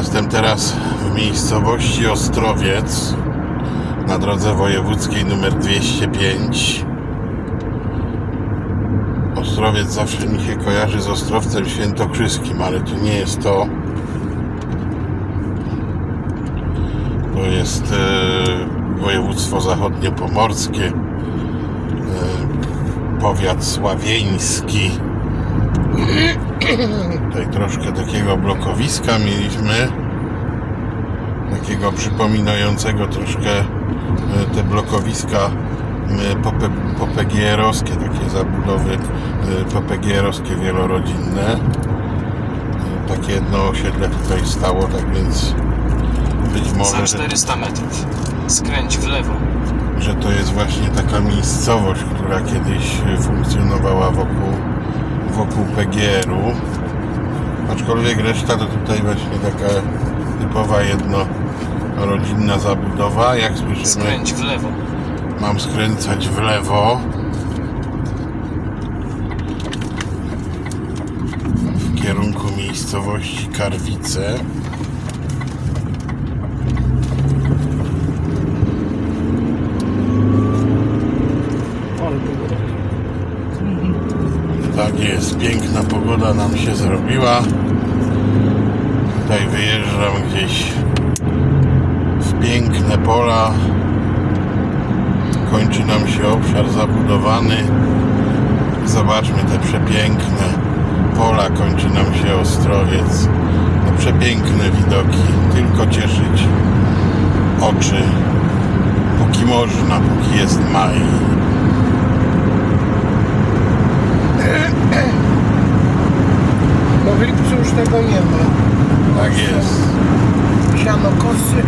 Jestem teraz w miejscowości Ostrowiec na drodze wojewódzkiej numer 205. Ostrowiec zawsze mi się kojarzy z Ostrowcem Świętokrzyskim, ale to nie jest to. To jest e, województwo zachodniopomorskie, e, powiat sławieński. Tutaj troszkę takiego blokowiska mieliśmy. Takiego przypominającego troszkę e, te blokowiska e, pope, popegierowskie, takie zabudowy e, popegierowskie wielorodzinne. Takie jedno osiedle tutaj stało, tak więc być Za może, że, 400 metrów. Skręć w lewo. że to jest właśnie taka miejscowość, która kiedyś funkcjonowała wokół, wokół PGR-u. Aczkolwiek reszta to tutaj właśnie taka typowa jednorodzinna zabudowa. Jak słyszymy, Skręć w lewo. mam skręcać w lewo. W kierunku miejscowości Karwice. Tak jest, piękna pogoda nam się zrobiła. Tutaj wyjeżdżam gdzieś w piękne pola. Kończy nam się obszar zabudowany. Zobaczmy te przepiękne pola, kończy nam się Ostrowiec. No, przepiękne widoki, tylko cieszyć oczy, póki można, póki jest maj. Tego nie ma. Tak jest. Siano kosy.